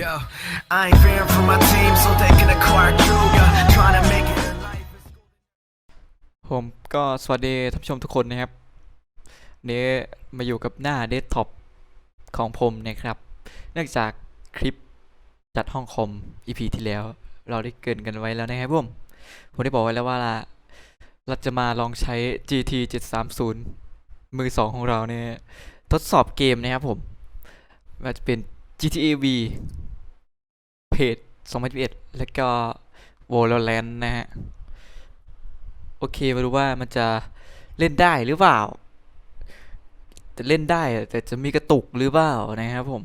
Yo, I ain't fearing for my team so they can acquire true. Yeah, trying to make it ผมก็สวัสดีท่านผู้ชมทุกคนนะครับนี้มาอยู่กับหน้าเดสก์ท็อปของผมนะครับ เนื่องจากคลิปจัดห้องคอม EP ที่แล้ว เราได้เกินกันไว้แล้วนะครับผมผมได้บอกไว้แล้วว่าเราจะมาลองใช้ GT 730 มือสองของเราเนี่ยทดสอบเกมนะครับผมว่าจะเป็น GTA V เพจ2021 แล้วก็ Valorant นะฮะ โอเคมาดูว่ามันจะเล่นได้หรือเปล่า จะเล่นได้แต่จะมีกระตุกหรือเปล่านะครับผม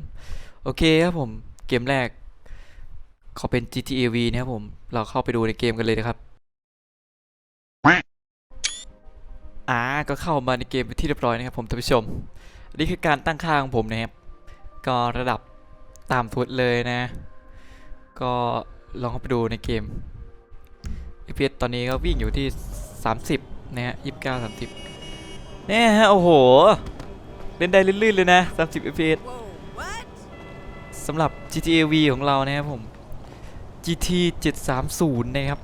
โอเคครับผม เกมแรก ขอเป็น GTA V นะครับผม เราเข้าไปดูในเกมกันเลยนะครับอ่าก็เข้ามาในเกมเป็นที่เรียบร้อยนะครับผมท่านผู้ชม นี่คือการตั้งค่าของผมนะครับ ก็ระดับตามทุดเลยนะ ก็ลองเข้าไปดูในเกม FPS ตอนนี้ก็วิ่งอยู่ที่ 30 นะฮะ 29 30เนี่ยฮะ โอ้โห เล่นได้ลื่นๆเลยนะ 30 FPS สำหรับ GTA V ของเรานะครับผม GT 730 นะครับ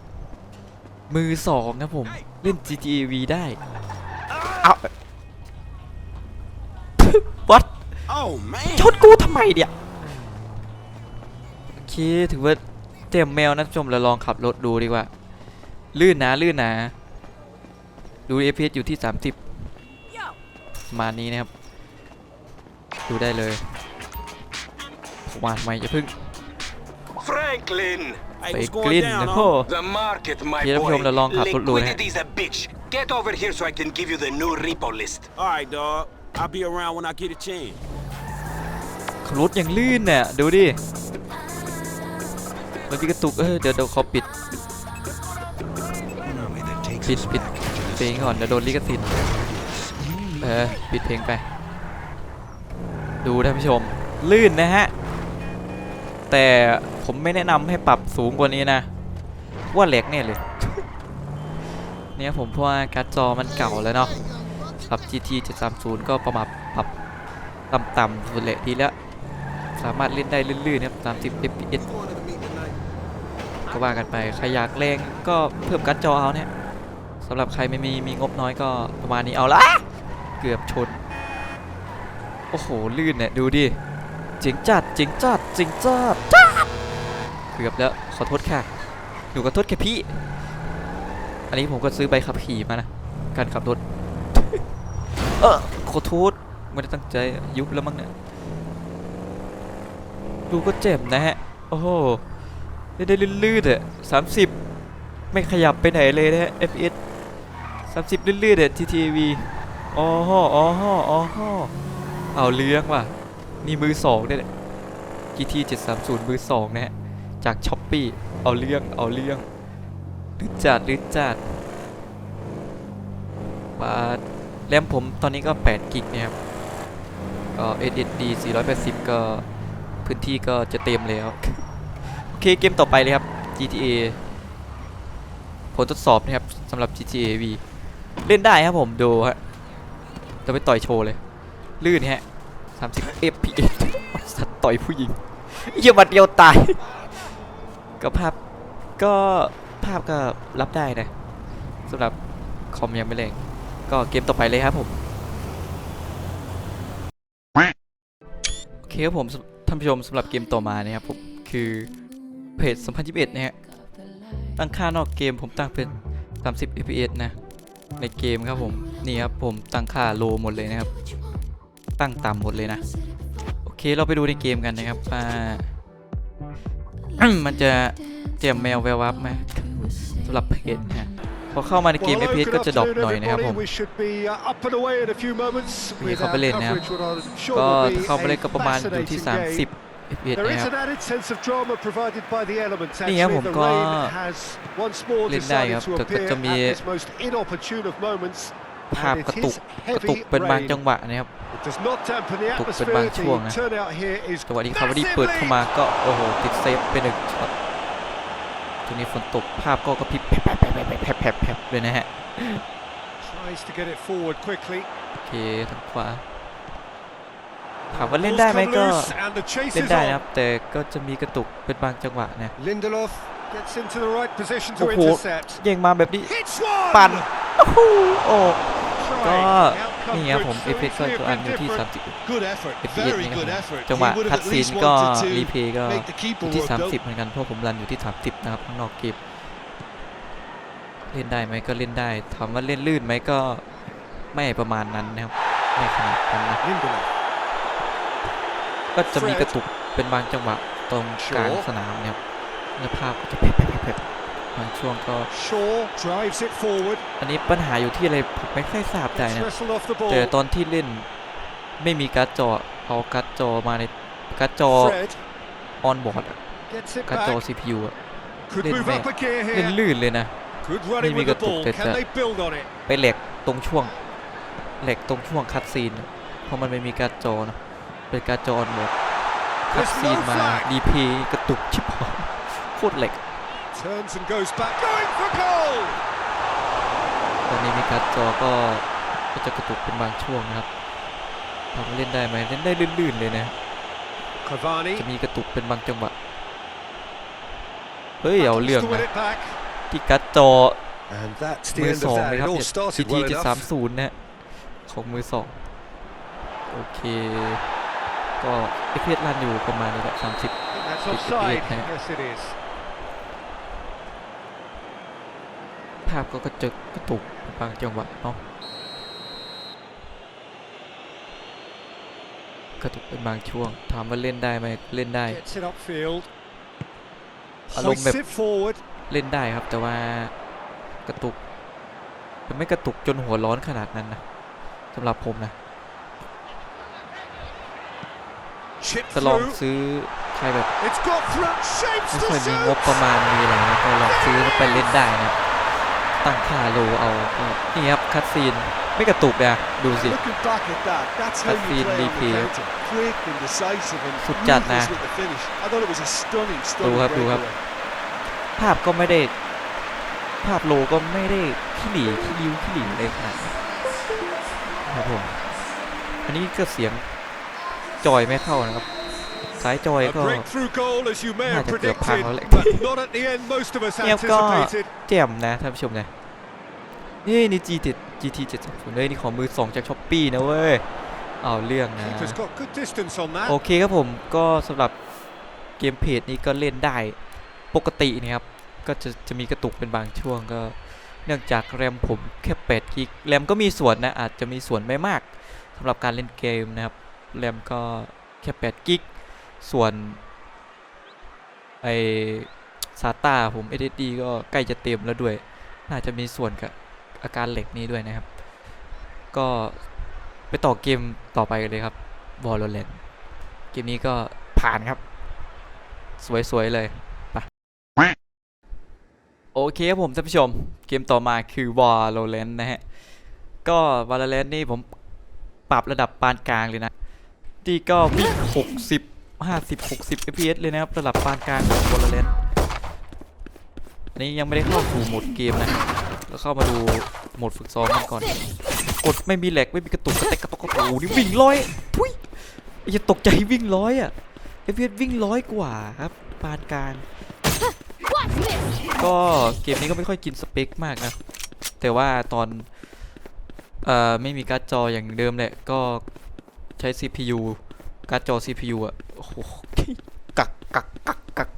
มือ2ครับผม เล่น GTA V ได้เอา What Oh man! ชนกูทำไมเนี่ยโอ เคถือว่าเต็มแมวนะท่านผู้ชมเราลองขับรถดูดีกว่า ลื่นนะลื่นนะดู FPS อยู่ที่ 30ประมาณนี้นะครับ ดูได้เลยผมว่าทำไมจะพึ่ง Franklin! Hey, ไป what's กลิ้ going น down, นะ huh? พ่อ The market, my Hier, boy. heb je hem lang gehad, tot Loen, hè? Liquidity's a bitch. Get over here so I can give you the new repo list. All right, dog. I'll be around when I get a chance. ขับรถอย่างลื่นเนี่ยดูดิ มันมีกระตุก เออเดี๋ยวเดี๋ยวขอปิด ปิดปิดเพลงก่อนเดี๋ยวโดนลิขสิทธิ์เออ ปิดเพลงไป ดูท่านผู้ชม ลื่นนะฮะ แต่ผมไม่แนะนำให้ปรับสูงกว่านี้นะ ว่าแหลกเนี่ยเลยเนี่ยผมเพราะว่าการ์ดจอมันเก่าแล้วเนาะปรับ GT 730 ก็ประมาณปรับต่ำๆสุดแหละดีแล้ว สามารถเล่นได้ลื่นๆนะครับ 30 fps ก็ว่ากันไป ใครอยากแรงก็เพิ่มการ์ดจอเอาเนี่ยสำหรับใครไม่มีมีงบน้อยก็ประมาณนี้เอาละเกือบชน โอ้โห ลื่นเนี่ย ดูดิเจ๋งจัดเจ๋งจัดเจ๋งจัดจัดเกือบแล้ว ขอโทษค่ะหนูขอโทษแค่พี่ อันนี้ผมก็ซื้อใบขับขี่มานะ การขับรถ เออขอโทษไม่ได้ตั้งใจยุบแล้วมั้งเนี่ยดูก็เจ็บนะฮะ โอ้โห เล่นได้ลื่นๆอะสามสิบไม่ขยับไปไหนเลยนะฮะ FPS สามสิบลื่นๆอะ TTV อ๋อฮออ๋อฮออ๋อฮอเอาเลี้ยงว่ะ นี่มือสองเนี่ยแหละ GT 730 มือสองนะฮะ จากช้อปปี้เอาเลี้ยง เอาเลี้ยงลื่นจัดลื่นจัดปาดแรมผมตอนนี้ก็ 8 กิกนะครับก็ SSD 480 ก็พื้นที่ก็จะเต็มแล้ว โอเคเกมต่อไปเลยครับ GTA ผลทดสอบนะครับสำหรับ GTA V เล่นได้ครับผมดูฮะจะไปต่อยโชว์เลย ลื่นฮะ30 fps สัตว์ต่อยผู้หญิงเยี่ยบัดเดียวตาย ก็ภาพก็ภาพก็รับได้นะสำหรับคอมยังไม่แรงก็เกมต่อไปเลยครับผมโอเคครับผมท่านผู้ชมสำหรับเกมต่อมานะครับผมคือ เพจ2021 นะฮะ ตั้งค่านอกเกมผมตั้งเป็น 30 fps นะ ในเกมครับผม นี่ครับผมตั้งค่าโลหมดเลยนะครับ ตั้งต่ำหมดเลยนะ โอเคเราไปดูในเกมกันนะครับว่ามันจะเตรียมแมวแวววับไหมสำหรับเพจนะพอเข้ามาในเกม FPS ก็จะดรอปหน่อยนะครับผมนี่เขาไปเล่นนะครับ ก็เข้าไปเล่นก็ประมาณอยู่ที่ 30 เวียดนี่ครับผมก็เล่นได้ครับแต่ก็จะมีภาพกระตุกกระตุกเป็นบางจังหวะนะครับตกเป็นบางช่วงนะจังหวะที่คาร์บอดี้เปิดเข้ามาก็โอ้โหติดเซฟเป็นหนึ่งทีนี้ฝนตกภาพก็กระพริบแผลบแผลบแผลบแผลบเลยนะฮะโอเคทางขวา ถามว่าเล่นได้ไหม Ball's ก็ come loose and the chase เล่น is ได้ on. นะครับ แต่ก็จะมีกระตุกเป็นบางจังหวะนะ Lindelof gets into the right position to โอ้โห intercept. ยิงมาแบบนี้ Hits one. ปั่นโอ้โหโอ้ Trying. ก็ Outcome นี่ครับ good, ผม so เอฟเฟก it's ก็ a ตัวอันอยู่ bit ที่ different. 30 Good effort, เอฟเอ very นี่ good ครับ effort. จังหวะ He would คัด have at ซีน least ก็ wanted รี to เพย์ก็ make the keeper อยู่ที่ work out. 30 เหมือนกันเพราะผมรันอยู่ที่ 30 นะครับข้างนอกเกมเล่นได้ไหมก็เล่นได้ถามว่าเล่นลื่นไหมก็ไม่ประมาณนั้นนะครับไม่ขนาดนั้นนะ Lindelof. ก็จะมีกระตุกเป็นบางจังหวะตรงกลางสนามนะครับแล้วภาพก็จะแผลบๆๆบางช่วงก็ Shaw drives it forward. อันนี้ปัญหาอยู่ที่อะไรผมไม่ค่อยทราบใจ It's นะ wrestled off the แต่ ball. ตอนที่เล่นไม่มีการ์ดจอเอาการ์ดจอมาในการ์ดจอ Fred ออนบอร์ด gets it การ์ดจอ back. CPU อะ Could Lên move mẹ. up a gear เล่น here. ลื่นเลยนะ Good running Đi with bị the gật tục ball. tuyệt Can vời. they build on it? ไปแหลกตรงช่วงแหลกตรงช่วงคัดซีนอะเพราะมันไม่มีการ์ดจอเนอะ เป็นการ์ดจอออนบอร์ดคัด There's ซีน no มา flag. ดีเพย์กระตุกชิบหายโคตรแหลก Turns and goes back. Going for goal. ตอนนี้มีการ์ดจอก็ก็จะกระตุกเป็นบางช่วงนะครับถามว่าเล่นได้ไหมเล่นได้ลื่นๆเลยนะ Cavani. จะมีกระตุกเป็นบางจังหวะ เฮ้ย เอา battles เรื่อง to win นะ it back. ที่การ์ดจอ And that's the มือ end ส of อง that. นะ It ครับ all เนี่ย started GT well 7 enough. 3 0นะของมือสอง โอเค ก็เอฟเรันอยู่ประมาณนี้แหละ30 That's Big offside. idiot, mate. Yes, it is. ภาพก็กระจกกระตุกบางจังหวะเนาะกระตุกเป็นบางช่วงถามว่าเล่นได้ไหมเล่นได้ Gets it upfield. อารมณ์ Hoists แบบ it forward. เล่นได้ครับแต่ว่ากระตุกแต่ไม่กระตุกจนหัวร้อนขนาดนั้นนะสำหรับผมนะ จะลอง through. ซื้อใครแบบ It's got through. Shapes ไม่ the ค่อยมีงบ shoot. ประมาณมีอะไรนะก็ลองซื้อไปเล่นได้นะตั้งค่าโลเอาก็นี่ครับคัดซีนไม่กระตุกนะดูสิ Looking back at that, that's how That's you the play on the MVP. counter. Quick and decisive and Sụt chặt nè. ruthless with the finish. I thought it was a stunning, Đủ stunning hấp, đủ hấp. breakaway. ภาพก็ไม่ได้ ภาพโลก็ไม่ได้ขี้หลีขี้ริ้วขี้หลีเลยขนาดนั้นครับผมอันนี้ก็เสียง จอยไม่เข้านะครับสายจอย A ก็ breakthrough goal, as you may have น่าจะเกือบพัง predicted, แล้วแหละ but not at the end most of us เงียบก็ anticipated. แจ่มนะท่านผู้ชมนะนี่นี่ GT GT 720เลยนี่ของมือสองจากช้อปปี้นะเว้ยเอาเรื่องนะ Keeper's got good distance on that. โอเคครับผมก็สำหรับเกมเพจนี้ก็เล่นได้ปกตินะครับก็จะจะมีกระตุกเป็นบางช่วงก็ เนื่องจากแรมผมแค่8กิกแรมก็มีส่วนนะอาจจะมีส่วนไม่มากสำหรับการเล่นเกมนะครับ แรมก็แค่8กิก ส่วน ไอซาตาผม SSD ก็ใกล้จะเต็มแล้วด้วย น่าจะมีส่วนกับอาการเหล็กนี้ด้วยนะครับ ก็ไปต่อเกมต่อไปกันเลยครับ Valorant เกมนี้ก็ผ่านครับ สวย ๆ เลยไปโอเคครับผมท่านผู้ชม เกมต่อมาคือ Valorant นะฮะ ก็ Valorant นี่ผมปรับระดับปานกลางเลยนะ ที่ก็วิ่ง60 50 60 fps เลยนะครับระดับปานกลางของ Valorant อันนี้ยังไม่ได้เข้าสู่โหมดเกมนะก็เข้ามาดูโหมดฝึกซ้อมกันก่อน กดไม่มีแหลกไม่มีกระตุกกระเตกกระตุกกระโอ้นี่วิ่งร้อยทุยอย่าตกใจวิ่งร้อยอะเอฟวิ่งร้อยกว่าครับปานกลางก็เกมนี้ก็ไม่ค่อยกินสเปคมากนะ แต่ว่าตอนเอ่อไม่มีการ์ดจออย่างเดิมแหละก็ ช้ CPU การ์ดจอ CPU อะ โอ้โห กักกักกักกัก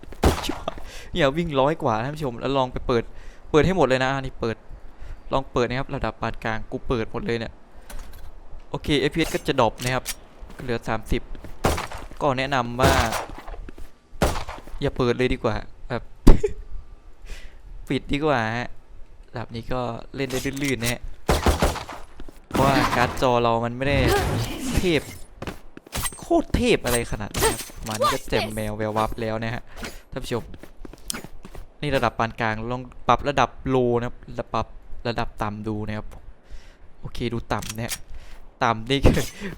ชิบหายเนี่ยวิ่งร้อยกว่าท่านผู้ชม แล้วลองไปเปิด เปิดให้หมดเลยนะอันนี่เปิด ลองเปิดนะครับ ระดับปานกลาง กูเปิดหมดเลยเนี่ย โอเค FPS ก็จะดรอปนะครับ เหลือ 30 ก็แนะนำว่า อย่าเปิดเลยดีกว่า แบบ ปิดดีกว่าฮะระดับนี้ก็เล่นได้ลื่นๆนะฮะ เพราะว่าการ์ดจอเรามันไม่ได้ พ โคตรเทพอะไรขนาดนั้นครับประมาณนี้ก็แจ่มแมวแวววับแล้วนะฮะท่านผู้ชม นี่ระดับปานกลางลองปรับระดับโลนะครับระปรับระดับต่ำดูนะครับ โอเคดูต่ำเนี่ยต่ำนี่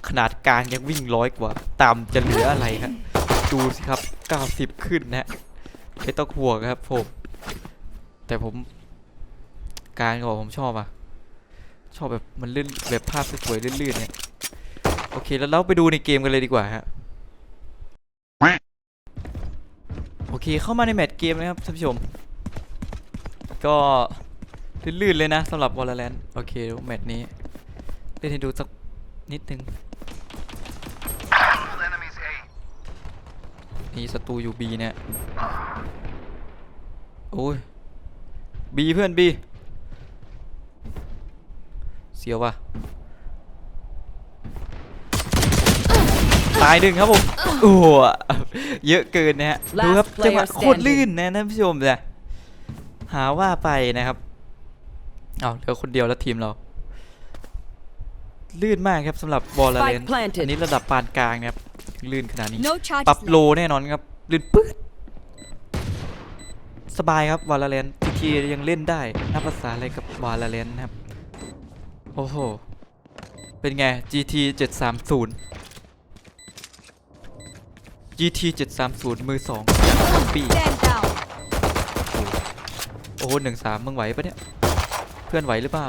ขนาดกลางยังวิ่งร้อยกว่า ต่ำจะเหลืออะไรครับดูสิครับ 90 ขึ้นนะไม่ต้องห่วงครับผม แต่ผมการก็ผมชอบอะชอบแบบมันลื่นแบบภาพสวยๆลื่นๆเนี่ย โอเคแล้วเราไปดูในเกมกันเลยดีกว่าฮะโอเคเข้ามาในแมตช์เกมนะครับท่านผู้ชม ก็ลื่นๆเลยนะสำหรับ Valorant โอเคแมตช์นี้เล่นให้ดูสักนิดนึงนี่ศัตรูอยู่ B เนี่ยโอ้ย B เพื่อน B เสียวว่ะ ตายหนึ่งครับผมโอ้โหเยอะเกินนะฮะดูครับ Last จังหวะ player โคตรลื่นนะท่านผู้ชมจ้ะหาว่าไปนะครับเอาเหลือคนเดียวแล้วทีมเรา ลื่นมากครับสำหรับวอลเลน Spike planted อันนี้ระดับปานกลางนะครับลื่นขนาดนี้ No charges ปรับ left. โลแน่นอนครับลื่นปื๊ดสบายครับวอลเลนทีทียังเล่นได้นับภาษาอะไรกับวอลเลนนะครับ โอ้โห เป็นไง GT 730 GT 730 มือสองปี Stand down. โอ้โหหนึ่งสามมึงไหวปะเนี่ย เพื่อนไหวหรือเปล่า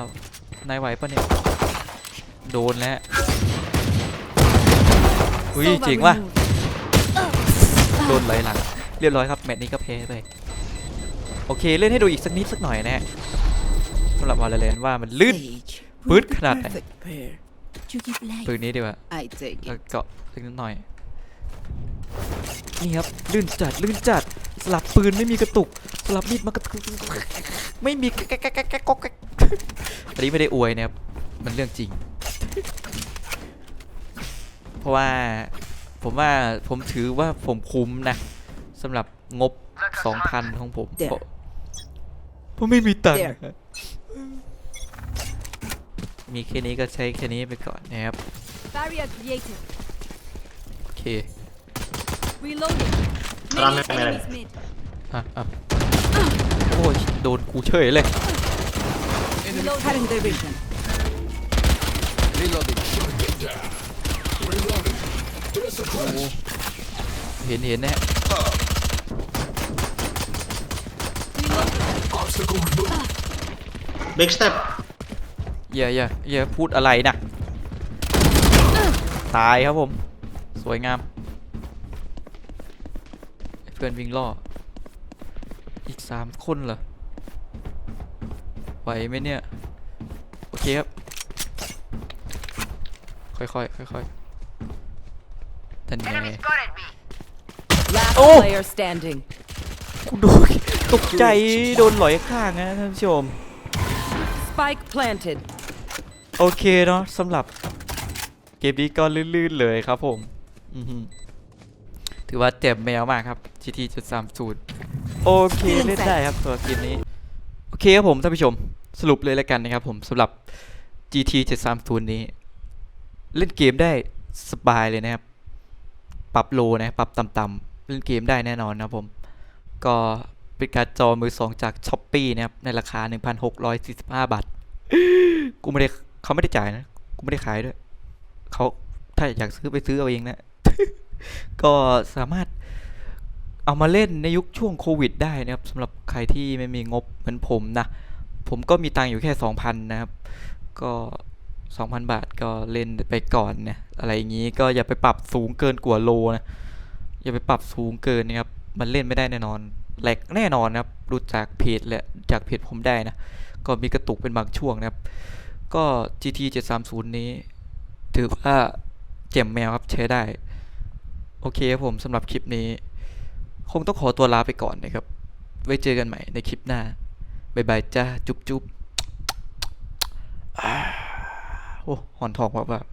นายไหวปะเนี่ย โดนแล้วอุ้ย Sova จริงว่ะ removed. โดนไหลหลัง เรียบร้อยครับ แมตช์นี้ก็แพ้ไป โอเค เล่นให้ดูอีกสักนิดสักหน่อยนะฮะสำหรับวาเลนว่ามันลื่น Sage. Bớt We're the khả năng này. perfect pair. You give life. ปืนนี้ดีกว่า I take แล้ว it. เกาะสักนิดหน่อย นี่ครับลื่นจัดลื่นจัด สลับปืนไม่มีกระตุก สลับมีดมากระตุกไม่มีแก๊กแก๊กแก๊กแก๊กแก๊กแก๊กอันนี้ไม่ได้อวยนะครับมันเรื่องจริง เพราะว่าผมว่าผมถือว่าผมคุ้มนะสำหรับงบ2,000ของผม There. เพราะเพราะไม่มีตังค์ There. มีแค่นี้ก็ใช้แค่นี้ไปก่อนนะครับ Barrier created. โอเค Reloading. Many enemies mid. อะอะโอ้ยโดนกูเฉยเลย Reloading. Cutting their vision. เห็นเห็นนะฮะ Big step. อย่าอย่าอย่าพูดอะไรนะตายครับผม สวยงามเพื่อนวิ่งล่อ อีกสามคนเหรอ ไหวไหมเนี่ย โอเคครับ ค่อยๆ ค่อยๆท่านไง Last Oh! player standing. กูโดนตกใจโดนหลอยข้างนะท่านผู้ชม Spike planted. โอเคเนาะสำหรับเกมนี้ก็ลื่นๆเลยครับผม อือหือ ถือว่าเจ็บแมวมากครับ GT จุดสามศูนย์โอเคเล่นได้ครับตัวเกมนี้ โอเคครับผมท่านผู้ชมสรุปเลยแล้วกันนะครับผมสำหรับ GT 730 นี้ เล่นเกมได้สบายเลยนะครับ ปรับโลนะปรับต่ำๆเล่นเกมได้แน่นอนนะครับผม ก็เป็นการดจอมือสองจากช้อปปีนะครับ ในราคา 1,645 บาท กูไม่ได้เขาไม่ได้จ่ายนะ กูไม่ได้ขายด้วย เขาถ้าอยากซื้อไปซื้อเอาเองนะ ก็สามารถเอามาเล่นในยุคช่วงโควิดได้นะครับสำหรับใครที่ไม่มีงบเหมือนผมนะ ผมก็มีตังค์อยู่แค่ 2,000 นะครับ ก็ 2,000 บาทก็เล่นไปก่อนนะอะไรอย่างนี้ก็อย่าไปปรับสูงเกินกว่าโลนะ อย่าไปปรับสูงเกินนะครับ มันเล่นไม่ได้แน่นอนแหลกแน่นอนนะครับดูจากเพจและจากเพจผมได้นะ ก็มีกระตุกเป็นบางช่วงนะครับ ก็ GT 730 นี้ ถือว่าเจ็มแมวครับใช้ได้ โอเคครับผมสำหรับคลิปนี้ คงต้องขอตัวลาไปก่อนนะครับ ไว้เจอกันใหม่ในคลิปหน้า บ๊ายบายจ้า จุ๊บจุ๊บโอ้หอนทองแบบแบบ